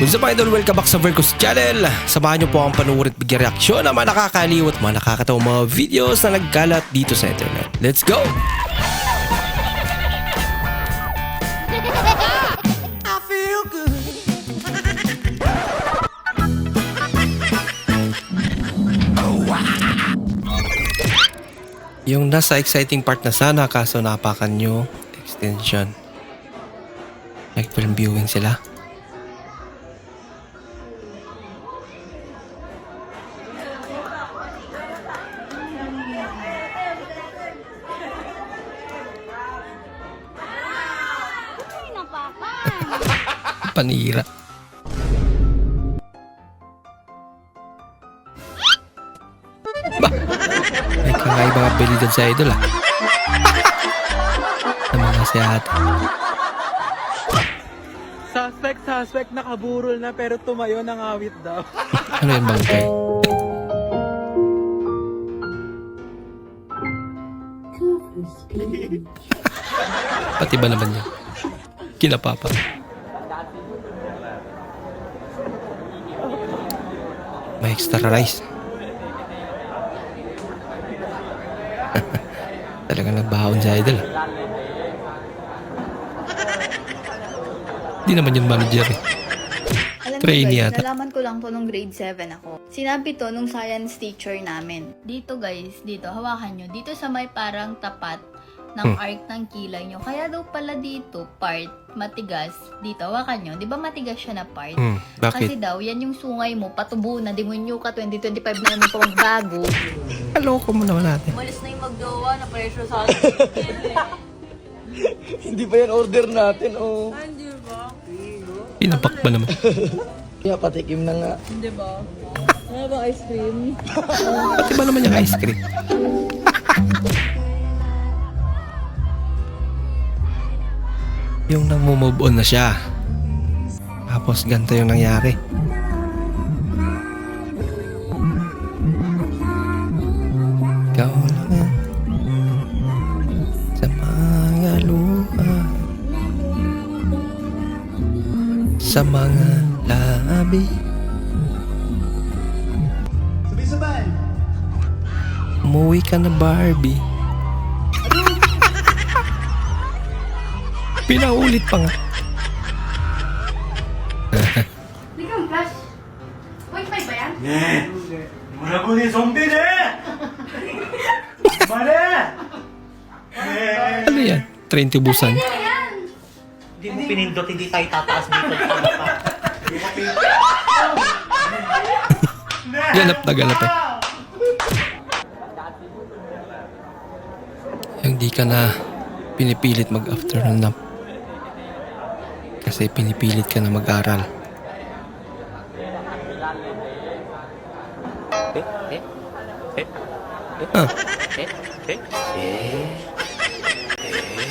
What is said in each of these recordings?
What's up idol? Welcome back sa Vercos Channel. Samahan niyo po ang panuwid at bigyan reaksyon ng mga nakakaliw at mga nakakatawang mga videos na nagkalat dito sa internet. Let's go! Yung nasa exciting part na sana kaso napakan nyo extension. Nag-film viewing sila. Panira. Ba? May kakaibang abilidad sa idol ah. Naman na si ate. Suspect, suspect, nakaburol na pero tumayo ng awit daw. Ano yung bangkay? Pati ba naman niya? Kinapapa. May extra rice. Talagang nagbaon sa idol. Hindi naman yung manager eh. Guys, yata. nalaman ko lang to nung grade 7 ako. Sinabi to nung science teacher namin. Dito guys, dito, hawakan nyo. Dito sa may parang tapat ng Hmm. arc ng kilay nyo. Kaya daw pala dito, part, matigas. Dito, hawakan nyo. Di ba matigas siya na part? Hmm, Kasi bakit? daw, yan yung sungay mo, patubo na, demonyo ka, 2025 na naman pa magbago. Aloko mo naman natin. Malis na yung magjowa na pressure sa atin. Hindi pa yan order natin, oh. Pinapak ba naman? Kaya patikim na nga. Ano ba ice cream? Pati ba naman yung ice cream? Yung nang move on na siya. Tapos ganito yung nangyari. Ikaw lang sa mga luha. Sa mga labi. Umuwi ka na Barbie Pinaulit pa nga Hindi ka flash. Wait, may ba yan? 네, 뭐라고 네 좀비네? 말해! 네. Ano yan? Train to Busan Hindi mo pinindot, hindi tayo tataas dito. Ganap na ganap eh Yung di ka na pinipilit mag afternoon nap kasi pinipilit ka na mag-aral Ah.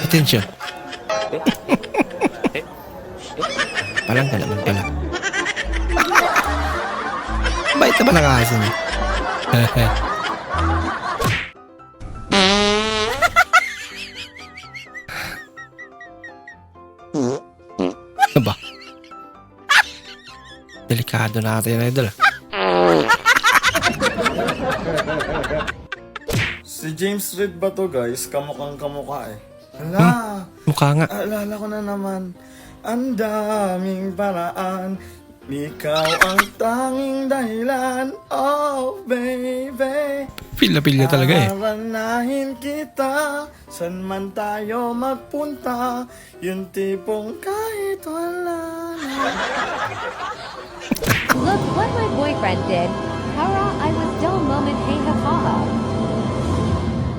Attention. Palang ka naman pala. Bait naman ang aso niya. Delikado natin, idol. Si James Reid ba to guys? Kamukhang kamukha eh. Hala, Mukha nga. alala ko na naman. Ang daming paraan. Ikaw ang tanging dahilan. Oh, baby. Niya talaga eh. Aranahin kita. San man tayo magpunta. Yung tipong kahit wala na. Look what my boyfriend did. Hara, I was dull moment hey ha ha ha.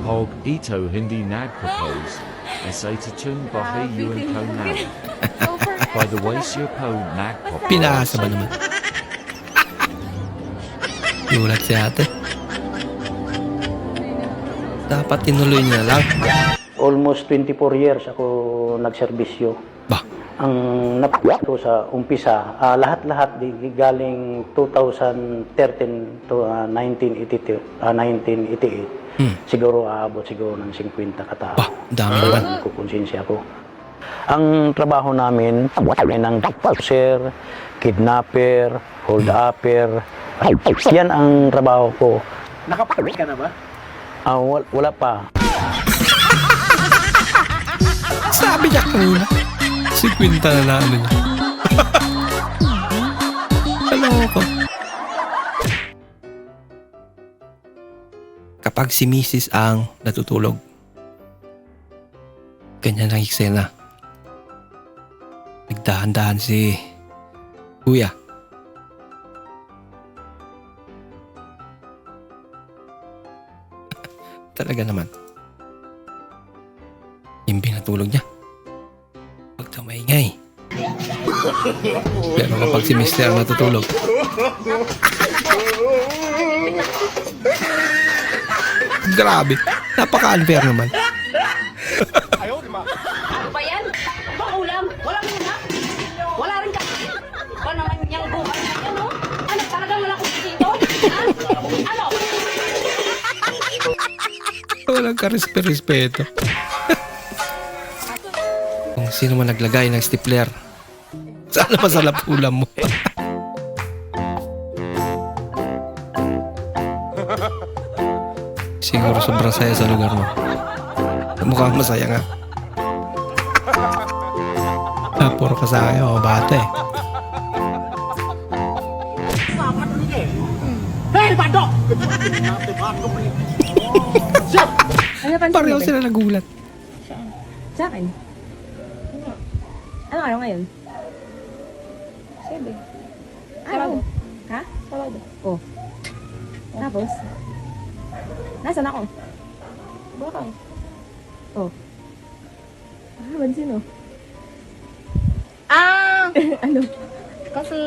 Hog Ito Hindi Nag Propose. Essay to Tune Bahi Yuan Ko Nag. By the way, Sir Po Nag Pop. Pinaasa ba naman? Yulat si ate. Dapat tinuloy niya lang. almost 24 years ako nagserbisyo. Ba? Ang napag ko sa umpisa, ah, lahat-lahat di galing 2013 to ah, 1982, ah, 1988. Hmm. Siguro aabot siguro ng 50 katao. Ba? Dami naman. Kukonsensya ko. Ang trabaho namin ay ng pusher, kidnapper, hold-upper. Yan ang trabaho ko. Nakapagod ka na ba? Wal- wala pa. Sabi niya kanina. Si Quinta na na ano niya. Ano ko? Kapag si Mrs. ang natutulog, ganyan ang eksena. Nagdahan-dahan si Kuya. Talaga naman. Yung binatulog niya. Pero kapag si Mister ang natutulog. Grabe. Napaka-unfair naman. Ano ba yan? Bang ulam? Walang ulam? Wala rin ka. Ba naman yung buhay na yan, no? Ano, talagang wala kong dito? Ha? Ano? Walang karespe-respeto. Kung sino man naglagay ng stapler. Sana masalap ulam mo. Siguro sobrang saya sa lugar mo. Mukhang masaya nga. Ah, puro ka sa akin, mga bata eh. Ano pa Pareho sila nagulat. Sa akin? Ano araw ngayon? Siyempre. Araw. Ha? Sabado. Oh. Tapos? Nasaan ako? Bakang. Oh. Ah, bansin oh. Ah! ano? Kasi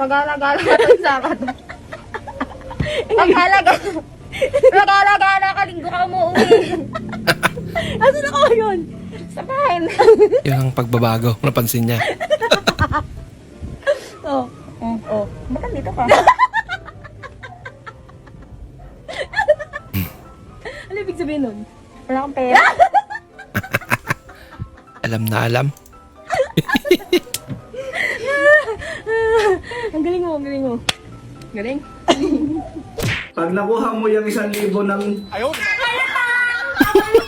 pag-alagala ka ng Sabado. Pag-alaga. Pag-alagala ka, linggo ka umuwi. Nasaan ako ngayon? Sa bahay. Yun ang pagbabago. Napansin niya. Oh. Oh. Oh. Ba't nandito ka? Ano ibig sabihin nun? Wala akong pera. Alam na alam. Ang galing mo, ang galing mo. Galing? Pag nakuha mo yung isang libo ng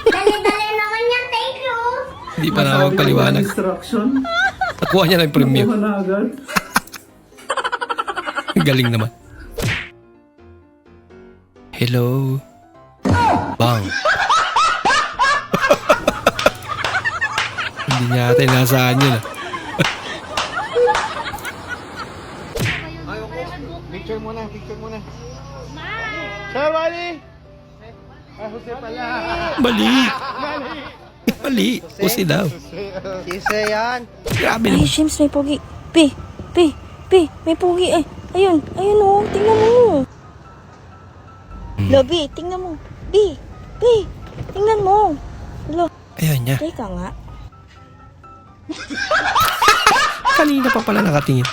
Dali-dali naman yan, thank you. Hindi pa na magpaliwanag. instruction, Nakuha niya ng premium. kuha na agad. Galing naman. Hello. Bang. Hindi niya ata inasaan yun. ah. Picture muna, picture muna. Sir Wally! Ah, Jose pala. Mali. Mali. Pusi daw. Kisa yan. Grabe Ay, naman. Shims, may pogi. Pi, pi, pi, may pogi. Ay, ayun, ayun oh, tingnan mo. Lobi, tingnan mo. Bi, bi, tingnan mo. Lo, Ayun niya. teka nga. Kanina pa pala nakatingin.